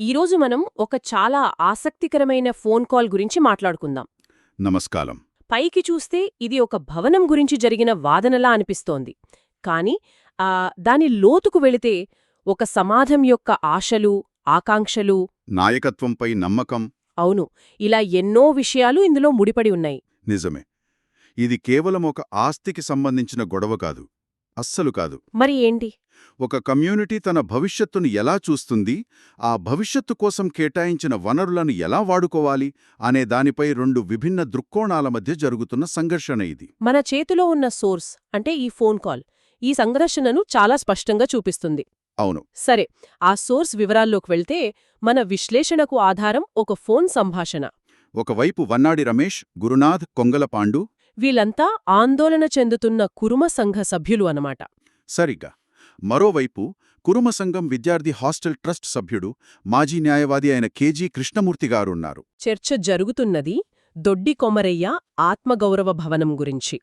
ఈరోజు మనం ఒక చాలా ఆసక్తికరమైన ఫోన్ కాల్ గురించి మాట్లాడుకుందాం. నమస్కారం. పైకి చూస్తే ఇది ఒక భవనం గురించి జరిగిన వాదనలా అనిపిస్తోంది. కాని దాని లోతుకు వెళితే ఒక సమాజం యొక్క ఆశలు ఆకాంక్షలు నాయకత్వంపై నమ్మకం అవును ఇలా ఎన్నో విషయాలు ఇందులో ముడిపడి ఉన్నాయి. నిజమే. ఇది కేవలం ఒక ఆస్తికి సంబంధించిన గొడవ కాదు అస్సలు కాదు. మరి ఏంటి? ఒక కమ్యూనిటీ తన భవిష్యత్తును ఎలా చూస్తుంది ఆ భవిష్యత్తు కోసం కేటాయించిన వనరులను ఎలా వాడుకోవాలి అనే దానిపై రెండు విభిన్న దృక్కోణాల మధ్య జరుగుతున్న సంఘర్షణ ఇది. మన చేతిలో ఉన్న సోర్స్ అంటే ఈ ఫోన్ కాల్ ఈ సంఘర్షణను చాలా స్పష్టంగా చూపిస్తుంది. అవును. సరే ఆ సోర్స్ వివరాల్లోకి వెళ్తే మన విశ్లేషణకు ఆధారం ఒక ఫోన్ సంభాషణ. ఒకవైపు వన్నాడి రమేష్ గురునాథ్ కొంగలపాండు వీళ్ళంతా ఆందోళన చెందుతున్న కురుమ సంఘ సభ్యులు అనమాట సరిగ్గా. మరోవైపు కురుమ సంఘం విద్యార్థి హాస్టల్ ట్రస్ట్ సభ్యుడు మాజీ న్యాయవాది అయిన కేజీ కృష్ణమూర్తి గారున్నారు. చర్చ జరుగుతున్నది దొడ్డి కొమరయ్య ఆత్మగౌరవ భవనం గురించి.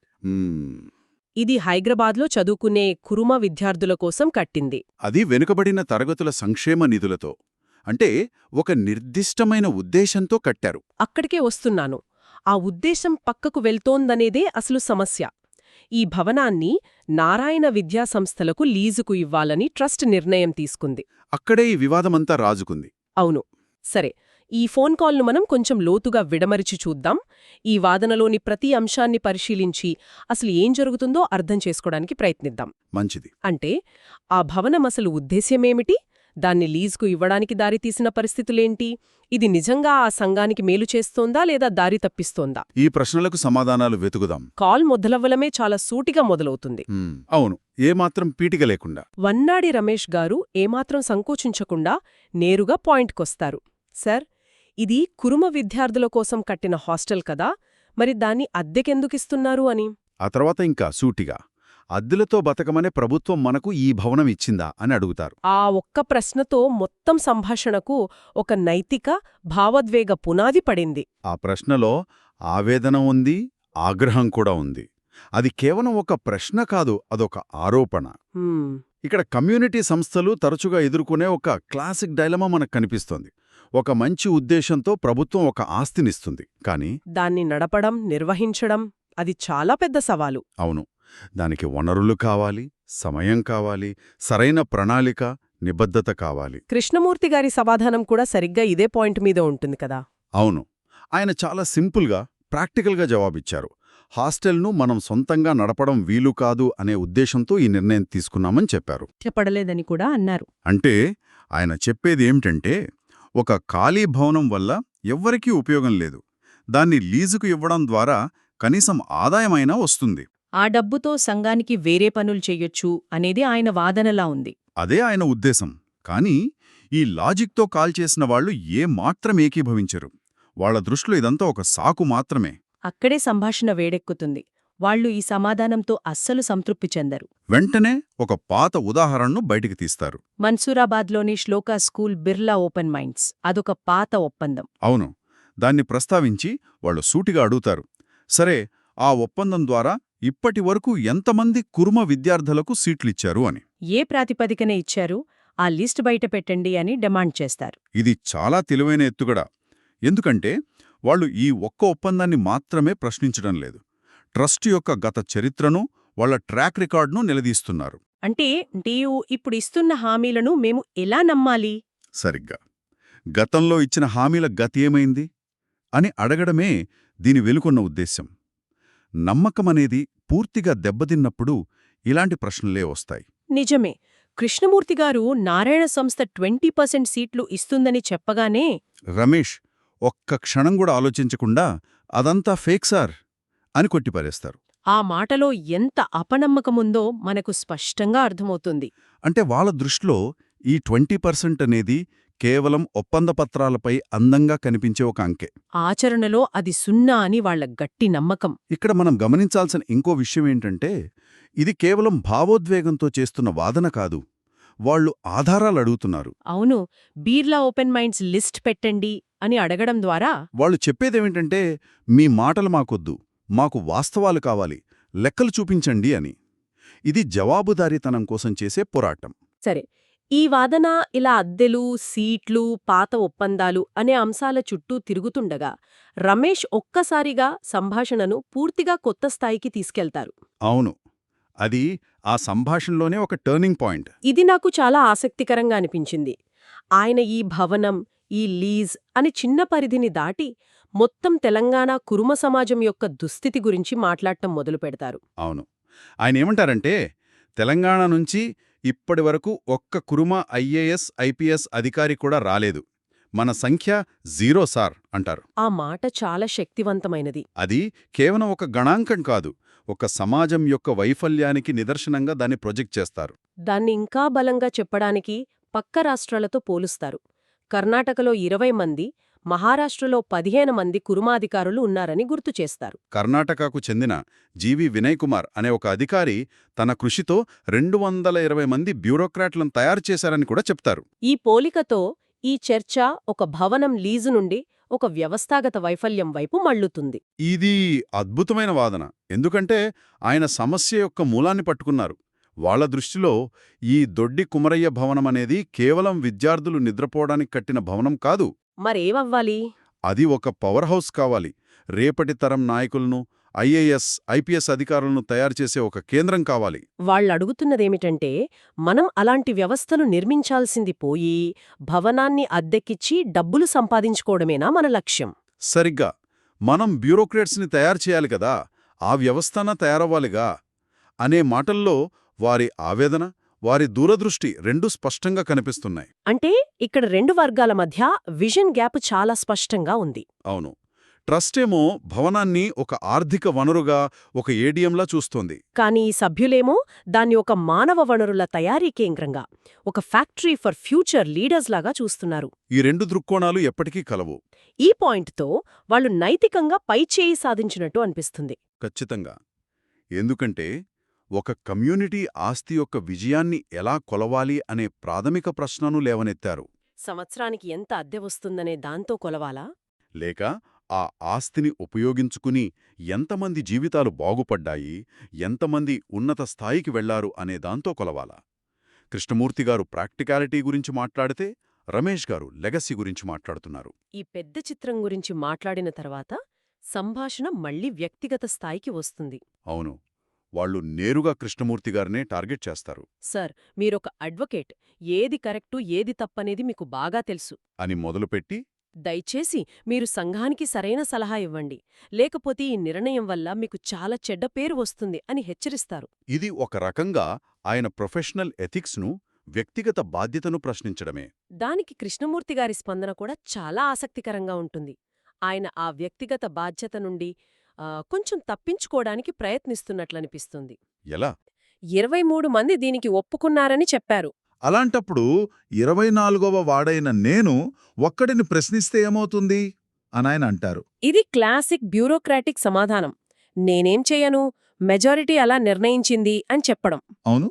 ఇది హైదరాబాద్లో చదువుకునే కురుమ విద్యార్థుల కోసం కట్టింది. అది వెనుకబడిన తరగతుల సంక్షేమ నిధులతో అంటే ఒక నిర్దిష్టమైన ఉద్దేశంతో కట్టారు. అక్కడికే వస్తున్నాను. ఆ ఉద్దేశం పక్కకు వెళ్తోందనేదే అసలు సమస్య. ఈ భవనాన్ని నారాయణ విద్యాసంస్థలకు లీజుకు ఇవ్వాలని ట్రస్ట్ నిర్ణయం తీసుకుంది. అక్కడే ఈ వివాదమంతా రాజుకుంది. అవును. సరే ఈ ఫోన్ కాల్ను మనం కొంచెం లోతుగా విడమరిచి చూద్దాం. ఈ వాదనలోని ప్రతి అంశాన్ని పరిశీలించి అసలు ఏం జరుగుతుందో అర్థం చేసుకోవడానికి ప్రయత్నిద్దాం. మంచిది. అంటే ఆ భవనం అసలు ఉద్దేశ్యమేమిటి? దాన్ని లీజుకు ఇవ్వడానికి దారితీసిన పరిస్థితులేంటి? ఇది నిజంగా ఆ సంఘానికి మేలు చేస్తోందా లేదా దారి తప్పిస్తోందా? ఈ ప్రశ్నలకు సమాధానాలు వెతుకుదాం. కాల్ మొదలవ్వలమే చాలా సూటిగా మొదలవుతుంది. అవును. ఏమాత్రం పీటిక లేకుండా. వన్నాడి రమేష్ గారు ఏమాత్రం సంకోచించకుండా నేరుగా పాయింట్కొస్తారు. సార్ ఇది కురుమ విద్యార్థుల కోసం కట్టిన హాస్టల్ కదా మరి దాన్ని అద్దెకెందుకిస్తున్నారు అని? ఆ తర్వాత ఇంకా సూటిగా. అద్దెలతో బతకమనే ప్రభుత్వం మనకు ఈ భవనం ఇచ్చిందా అని అడుగుతారు. ఆ ఒక్క ప్రశ్నతో మొత్తం సంభాషణకు ఒక నైతిక భావోద్వేగ పునాది పడింది. ఆ ప్రశ్నలో ఆవేదన ఉంది ఆగ్రహం కూడా ఉంది. అది కేవలం ఒక ప్రశ్న కాదు అదొక ఆరోపణ. ఇక్కడ కమ్యూనిటీ సంస్థలు తరచుగా ఎదుర్కొనే ఒక క్లాసిక్ డైలమా మనకు కనిపిస్తోంది. ఒక మంచి ఉద్దేశంతో ప్రభుత్వం ఒక ఆస్తినిస్తుంది. కానీ దాన్ని నడపడం నిర్వహించడం అది చాలా పెద్ద సవాలు. అవును. దానికి వనరులు కావాలి సమయం కావాలి సరైన ప్రణాళిక నిబద్ధత కావాలి. కృష్ణమూర్తి గారి సమాధానం కూడా సరిగ్గా ఇదే పాయింట్ మీద ఉంటుంది కదా? అవును. ఆయన చాలా సింపుల్గా ప్రాక్టికల్గా జవాబిచ్చారు. హాస్టల్ను మనం సొంతంగా నడపడం వీలు కాదు అనే ఉద్దేశంతో ఈ నిర్ణయం తీసుకున్నామని చెప్పారు. ఇష్టపడలేదని కూడా అన్నారు. అంటే ఆయన చెప్పేది ఏమిటంటే ఒక ఖాళీ భవనం వల్ల ఎవ్వరికీ ఉపయోగం లేదు. దాన్ని లీజుకు ఇవ్వడం ద్వారా కనీసం ఆదాయమైనా వస్తుంది. ఆ డబ్బుతో సంఘానికి వేరే పనులు చెయ్యొచ్చు అనేది ఆయన వాదనలా ఉంది. అదే ఆయన ఉద్దేశం. కానీ ఈ లాజిక్తో కాల్ చేసిన వాళ్ళు ఏ మాత్రం ఏకీభవించరు. వాళ్ళ దృష్టిలో ఇదంతా ఒక సాకు మాత్రమే. అక్కడే సంభాషణ వేడెక్కుతుంది. వాళ్ళు ఈ సమాధానంతో అస్సలు సంతృప్తి చెందరు. వెంటనే ఒక పాత ఉదాహరణను బయటికి తీస్తారు. మన్సూరాబాద్లోని Shloka school Birla open minds. అదొక పాత ఒప్పందం. అవును. దాన్ని ప్రస్తావించి వాళ్ళు సూటిగా అడుగుతారు. సరే ఆ ఒప్పందం ద్వారా ఇప్పటి వరకు ఎంతమంది కుర్మ విద్యార్థులకు సీట్లిచ్చారు అని. ఏ ప్రాతిపదికన ఇచ్చారు? ఆ లిస్ట్ బయట పెట్టండి అని డిమాండ్ చేస్తారు. ఇది చాలా తెలివైన ఎత్తుగడ. ఎందుకంటే వాళ్ళు ఈ ఒక్క ఒప్పందాన్ని మాత్రమే ప్రశ్నించడం లేదు. ట్రస్ట్ యొక్క గత చరిత్రను వాళ్ళ ట్రాక్ రికార్డును నిలదీస్తున్నారు. అంటే నీవు ఇప్పుడు ఇస్తున్న హామీలను మేము ఎలా నమ్మాలి? సరిగ్గా. గతంలో ఇచ్చిన హామీల గతి ఏమైంది? అని అడగడమే దీని వెలుకొన్న ఉద్దేశ్యం. నమ్మకమనేది పూర్తిగా దెబ్బతిన్నప్పుడు ఇలాంటి ప్రశ్నలే వస్తాయి. నిజమే. కృష్ణమూర్తి గారు నారాయణ సంస్థ ట్వంటీ పర్సెంట్ సీట్లు ఇస్తుందని చెప్పగానే రమేష్ ఒక్క క్షణం కూడా ఆలోచించకుండా అదంతా ఫేక్ సార్ అని కొట్టిపారేస్తారు. ఆ మాటలో ఎంత అపనమ్మకముందో మనకు స్పష్టంగా అర్థమవుతుంది. అంటే వాళ్ళ దృష్టిలో ఈ ట్వంటీ పర్సెంట్ అనేది కేవలం ఒప్పంద పత్రాలపై అందంగా కనిపించే ఒక అంకె. ఆచరణలో అది సున్నా అని వాళ్ళ గట్టి నమ్మకం. ఇక్కడ మనం గమనించాల్సిన ఇంకో విషయం ఏంటంటే ఇది కేవలం భావోద్వేగంతో చేస్తున్న వాదన కాదు వాళ్ళు ఆధారాలు అడుగుతున్నారు. అవును బీర్లా ఓపెన్ మైండ్స్ లిస్ట్ పెట్టండి అని అడగడం ద్వారా వాళ్ళు చెప్పేదేమిటంటే మీ మాటలు మాకొద్దు మాకు వాస్తవాలు కావాలి లెక్కలు చూపించండి అని. ఇది జవాబుదారీతనం కోసం చేసే పోరాటం. సరే ఈ వాదన ఇలా అద్దెలు సీట్లు పాత ఒప్పందాలు అనే అంశాల చుట్టూ తిరుగుతుండగా రమేష్ ఒక్కసారిగా సంభాషణను పూర్తిగా కొత్త స్థాయికి తీసుకెళ్తారు. అవును. అది ఆ సంభాషణలోనే ఒక టర్నింగ్ పాయింట్ ఇది నాకు చాలా ఆసక్తికరంగా అనిపించింది. ఆయన ఈ భవనం ఈ లీజ్ అని చిన్న పరిధిని దాటి మొత్తం తెలంగాణ కురుమ సమాజం యొక్క దుస్థితి గురించి మాట్లాడటం మొదలు పెడతారు అవును. ఆయన ఏమంటారంటే తెలంగాణ నుంచి ఇప్పటి వరకు ఒక్క కురుమ ఐఏఎస్ ఐపీఎస్ అధికారి కూడా రాలేదు. మన సంఖ్య జీరో సార్ అంటారు. ఆ మాట చాలా శక్తివంతమైనది. అది కేవలం ఒక గణాంకం కాదు ఒక సమాజం యొక్క వైఫల్యానికి నిదర్శనంగా దాన్ని ప్రొజెక్ట్ చేస్తారు. దాన్ని ఇంకా బలంగా చెప్పడానికి పక్క రాష్ట్రాలతో పోలుస్తారు. కర్ణాటకలో ఇరవై మంది మహారాష్ట్రలో పదిహేను మంది కురుమాధికారులు ఉన్నారని గుర్తు చేస్తారు. కర్ణాటకకు చెందిన జీవి వినయ్ కుమార్ అనే ఒక అధికారి తన కృషితో రెండు వందల ఇరవై మంది బ్యూరోక్రాట్లను తయారు చేశారని కూడా చెప్తారు. ఈ పోలికతో ఈ చర్చ ఒక భవనం లీజు నుండి ఒక వ్యవస్థాగత వైఫల్యం వైపు మళ్ళుతుంది. ఇది అద్భుతమైన వాదన. ఎందుకంటే ఆయన సమస్య యొక్క మూలాన్ని పట్టుకున్నారు. వాళ్ళ దృష్టిలో ఈ దొడ్డి కుమరయ్య భవనం అనేది కేవలం విద్యార్థులు నిద్రపోవడానికి కట్టిన భవనం కాదు మరేమవ్వాలి? అది ఒక పవర్ హౌస్ కావాలి. రేపటి తరం నాయకులను ఐఏఎస్ ఐపీఎస్ అధికారులను తయారు చేసే ఒక కేంద్రం కావాలి. వాళ్ళడుగుతున్నదేమిటంటే మనం అలాంటి వ్యవస్థను నిర్మించాల్సింది పోయి భవనాన్ని అద్దెకిచ్చి డబ్బులు సంపాదించుకోవడమేనా మన లక్ష్యం? సరిగ్గా. మనం బ్యూరోక్రాట్స్ని తయారు చేయాలి కదా ఆ వ్యవస్థన తయారవ్వాలిగా? అనే మాటల్లో వారి ఆవేదన వారి దూరదృష్టి రెండూ స్పష్టంగా కనిపిస్తున్నాయి. అంటే ఇక్కడ రెండు వర్గాల మధ్య విజన్ గ్యాప్ చాలా స్పష్టంగా ఉంది. అవును. ట్రస్టేమో భవనాన్ని ఒక ఆర్థిక వనరుగా ఒక ఏడియంలా చూస్తోంది. కానీ ఈ సభ్యులేమో దాన్ని ఒక మానవ వనరుల తయారీ కేంద్రంగా ఒక ఫ్యాక్టరీ ఫర్ ఫ్యూచర్ లీడర్స్ లాగా చూస్తున్నారు. ఈ రెండు దృక్కోణాలు ఎప్పటికీ కలవు. ఈ పాయింట్తో వాళ్ళు నైతికంగా పైచేయి సాధించినట్టు అనిపిస్తుంది. ఖచ్చితంగా. ఎందుకంటే ఒక కమ్యూనిటీ ఆస్తి యొక్క విజయాన్ని ఎలా కొలవాలి అనే ప్రాథమిక ప్రశ్నను లేవనెత్తారు. సంవత్సరానికి ఎంత అద్దె వస్తుందనే దాంతో కొలవాలా? లేక ఆ ఆస్తిని ఉపయోగించుకుని ఎంతమంది జీవితాలు బాగుపడ్డాయి ఎంతమంది ఉన్నత స్థాయికి వెళ్ళారు అనే దాంతో కొలవాలా? కృష్ణమూర్తిగారు ప్రాక్టికాలిటీ గురించి మాట్లాడితే రమేష్ గారు లెగసీ గురించి మాట్లాడుతున్నారు. ఈ పెద్ద చిత్రం గురించి మాట్లాడిన తర్వాత సంభాషణ మళ్ళీ వ్యక్తిగత స్థాయికి వస్తుంది. అవును. వాళ్ళు నేరుగా కృష్ణమూర్తిగారినే టార్గెట్ చేస్తారు. సార్ మీరొక అడ్వకేట్. ఏది కరెక్టు ఏది తప్పనేది మీకు బాగా తెలుసు. అని మొదలుపెట్టి దయచేసి మీరు సంఘానికి సరైన సలహా ఇవ్వండి. లేకపోతే ఈ నిర్ణయం వల్ల మీకు చాలా చెడ్డ పేరు వస్తుంది అని హెచ్చరిస్తారు. ఇది ఒక రకంగా ఆయన ప్రొఫెషనల్ ఎథిక్స్ను వ్యక్తిగత బాధ్యతను ప్రశ్నించడమే. దానికి కృష్ణమూర్తి గారి స్పందన కూడా చాలా ఆసక్తికరంగా ఉంటుంది. ఆయన ఆ వ్యక్తిగత బాధ్యత నుండి కొంచెం తప్పించుకోవడానికి ప్రయత్నిస్తున్నట్లనిపిస్తుంది. ఎలా? ఇరవై మూడు మంది దీనికి ఒప్పుకున్నారని చెప్పారు. అలాంటప్పుడు ఇరవై నాలుగవ వాడైన నేను ఒక్కడిని ప్రశ్నిస్తే ఏమవుతుంది? అనాయన అంటారు. ఇది క్లాసిక్ బ్యూరోక్రాటిక్ సమాధానం. నేనేం చెయ్యను మెజారిటీ అలా నిర్ణయించింది అని చెప్పడం. అవును.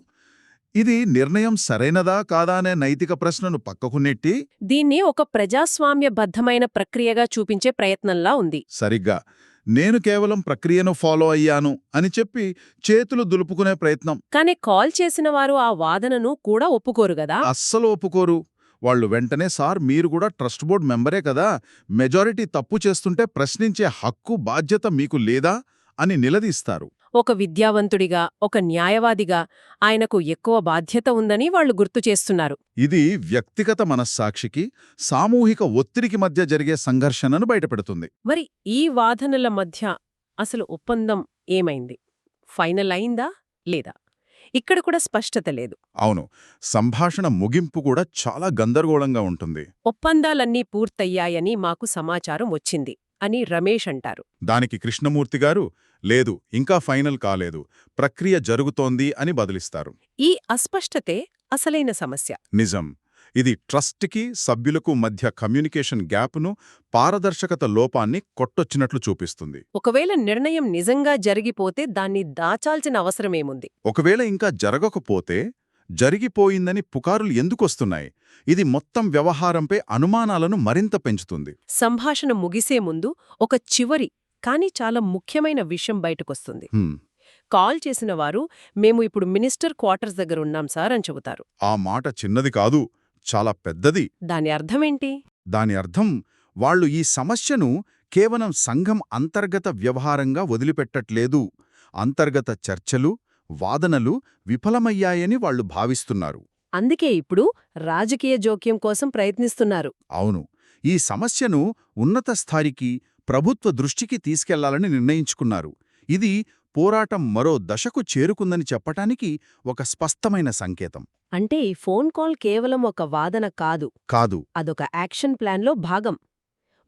ఇది నిర్ణయం సరైనదా కాదా అనే నైతిక ప్రశ్నను పక్కకు నెట్టి దీన్ని ఒక ప్రజాస్వామ్యబద్ధమైన ప్రక్రియగా చూపించే ప్రయత్నంలా ఉంది. సరిగ్గా. నేను కేవలం ప్రక్రియను ఫాలో అయ్యాను అని చెప్పి చేతులు దులుపుకునే ప్రయత్నం. కానీ కాల్ చేసిన వారు ఆ వాదనను కూడా ఒప్పుకోరు గదా అస్సలు ఒప్పుకోరు. వాళ్ళు వెంటనే సార్ మీరు కూడా ట్రస్ట్ బోర్డ్ మెంబరే కదా? మెజారిటీ తప్పు చేస్తుంటే ప్రశ్నించే హక్కు బాధ్యత మీకు లేదా? అని నిలదీస్తారు. ఒక విద్యావంతుడిగా ఒక న్యాయవాదిగా ఆయనకు ఎక్కువ బాధ్యత ఉందని వాళ్ళు గుర్తు చేస్తున్నారు. ఇది వ్యక్తిగత మనస్సాక్షికి సామూహిక ఒత్తిడికి మధ్య జరిగే సంఘర్షణను బయటపెడుతుంది. మరి ఈ వాదనల మధ్య అసలు ఒప్పందం ఏమైంది? ఫైనల్ అయిందా లేదా? ఇక్కడ కూడా స్పష్టత లేదు. అవును సంభాషణ ముగింపు కూడా చాలా గందరగోళంగా ఉంటుంది. ఒప్పందాలన్నీ పూర్తయ్యాయని మాకు సమాచారం వచ్చింది అని రమేష్ అంటారు. దానికి కృష్ణమూర్తి గారు లేదు ఇంకా ఫైనల్ కాలేదు ప్రక్రియ జరుగుతోంది అని బదిలిస్తారు. ఈ అస్పష్టతే అసలైన సమస్య. నిజం. ఇది ట్రస్ట్కి సభ్యులకు మధ్య కమ్యూనికేషన్ గ్యాప్ను పారదర్శకత లోపాన్ని కొట్టొచ్చినట్లు చూపిస్తుంది. ఒకవేళ నిర్ణయం నిజంగా జరిగిపోతే దాన్ని దాచాల్సిన అవసరమేముంది? ఒకవేళ ఇంకా జరగకపోతే జరిగిపోయిందని పుకారులు ఎందుకొస్తున్నాయి? ఇది మొత్తం వ్యవహారంపై అనుమానాలను మరింత పెంచుతుంది. సంభాషణ ముగిసే ముందు ఒక చివరి కానీ చాలా ముఖ్యమైన విషయం బయటకొస్తుంది. కాల్ చేసిన వారు మేము ఇప్పుడు మినిస్టర్ క్వార్టర్స్ దగ్గర ఉన్నాం సార్ అని చెబుతారు. ఆ మాట చిన్నది కాదు చాలా పెద్దది. దాని అర్థమేంటి? దాని అర్థం వాళ్ళు ఈ సమస్యను కేవలం సంఘం అంతర్గత వ్యవహారంగా వదిలిపెట్టట్లేదు. అంతర్గత చర్చలు వాదనలు విఫలమయ్యాయని వాళ్ళు భావిస్తున్నారు. అందుకే ఇప్పుడు రాజకీయ జోక్యం కోసం ప్రయత్నిస్తున్నారు. అవును ఈ సమస్యను ఉన్నత స్థాయికి ప్రభుత్వ దృష్టికి తీసుకెళ్ళాలని నిర్ణయించుకున్నారు. ఇది పోరాటం మరో దశకు చేరుకుందని చెప్పటానికి ఒక స్పష్టమైన సంకేతం. అంటే ఈ ఫోన్ కాల్ కేవలం ఒక వాదన కాదు. కాదు. అదొక యాక్షన్ ప్లాన్లో భాగం.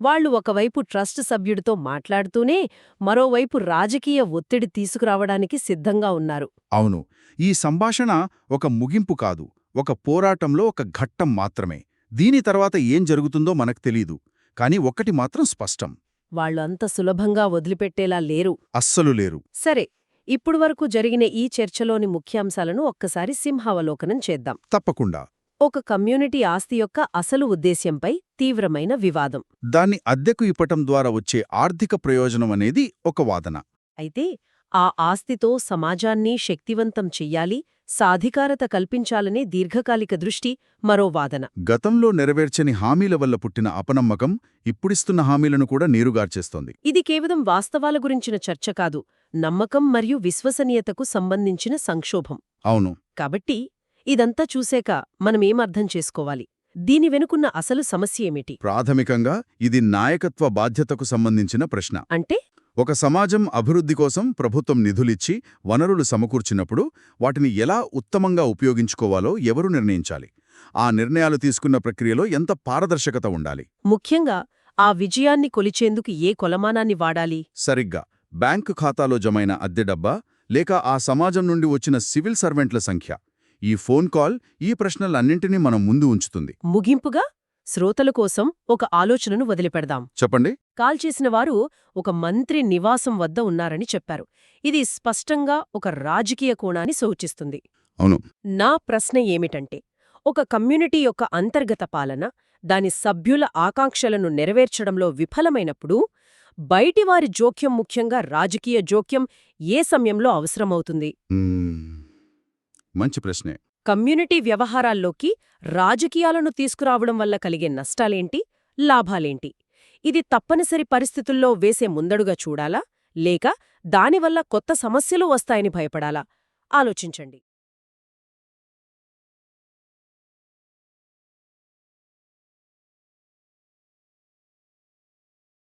వాళ్ళు ఒకవైపు ట్రస్ట్ సభ్యుడితో మాట్లాడుతూనే మరోవైపు రాజకీయ ఒత్తిడి తీసుకురావడానికి సిద్ధంగా ఉన్నారు. అవును. ఈ సంభాషణ ఒక ముగింపు కాదు. ఒక పోరాటంలో ఒక ఘట్టం మాత్రమే. దీని తర్వాత ఏం జరుగుతుందో మనకు తెలీదు. కాని ఒక్కటి మాత్రం స్పష్టం. వాళ్ళు అంత సులభంగా వదిలిపెట్టేలా లేరు. అస్సలు లేరు. సరే ఇప్పుడు వరకు జరిగిన ఈ చర్చలోని ముఖ్యాంశాలను ఒక్కసారి సింహావలోకనం చేద్దాం. తప్పకుండా. ఒక కమ్యూనిటీ ఆస్తి యొక్క అసలు ఉద్దేశ్యంపై తీవ్రమైన వివాదం. దాన్ని అద్దెకు ఇవ్వటం ద్వారా వచ్చే ఆర్థిక ప్రయోజనం అనేది ఒక వాదన. అయితే ఆ ఆస్తితో సమాజాన్ని శక్తివంతం చెయ్యాలి సాధికారత కల్పించాలనే దీర్ఘకాలిక దృష్టి మరో వాదన. గతంలో నెరవేర్చని హామీల వల్ల పుట్టిన అపనమ్మకం ఇప్పుడిస్తున్న హామీలను కూడా నీరుగార్చేస్తోంది. ఇది కేవలం వాస్తవాల గురించిన చర్చ కాదు నమ్మకం మరియు విశ్వసనీయతకు సంబంధించిన సంక్షోభం. అవును. కాబట్టి ఇదంతా చూశాక మనమేమర్థం చేసుకోవాలి? దీని వెనుకున్న అసలు సమస్య ఏమిటి? ప్రాథమికంగా ఇది నాయకత్వ బాధ్యతకు సంబంధించిన ప్రశ్న. అంటే? ఒక సమాజం అభివృద్ధి కోసం ప్రభుత్వం నిధులిచ్చి వనరులు సమకూర్చినప్పుడు వాటిని ఎలా ఉత్తమంగా ఉపయోగించుకోవాలో ఎవరు నిర్ణయించాలి? ఆ నిర్ణయాలు తీసుకున్న ప్రక్రియలో ఎంత పారదర్శకత ఉండాలి? ముఖ్యంగా ఆ విజయాన్ని కొలిచేందుకు ఏ కొలమానాన్ని వాడాలి? సరిగ్గా. బ్యాంకు ఖాతాలో జమైన అద్దె డబ్బా లేక ఆ సమాజం నుండి వచ్చిన సివిల్ సర్వెంట్ల సంఖ్య. ఈ ఫోన్ కాల్ ఈ ప్రశ్నలన్నింటినీ మనం ముందు ఉంచుతుంది. ముగింపుగా శ్రోతల కోసం ఒక ఆలోచనను వదిలిపెడదాం. చెప్పండి. కాల్ చేసిన వారు ఒక మంత్రి నివాసం వద్ద ఉన్నారని చెప్పారు. ఇది స్పష్టంగా ఒక రాజకీయ కోణాన్ని సూచిస్తుంది. అవును. నా ప్రశ్న ఏమిటంటే ఒక కమ్యూనిటీ యొక్క అంతర్గత పాలన దాని సభ్యుల ఆకాంక్షలను నెరవేర్చడంలో విఫలమైనప్పుడు బయటివారి జోక్యం ముఖ్యంగా రాజకీయ జోక్యం ఏ సమయంలో అవసరమవుతుంది. మంచి ప్రశ్నే. కమ్యూనిటీ వ్యవహారాల్లోకి రాజకీయాలను తీసుకురావడం వల్ల కలిగే నష్టాలేంటి? లాభాలేంటి? ఇది తప్పనిసరి పరిస్థితుల్లో వేసే ముందడుగా చూడాలా? లేక దానివల్ల కొత్త సమస్యలు వస్తాయని భయపడాలా? ఆలోచించండి.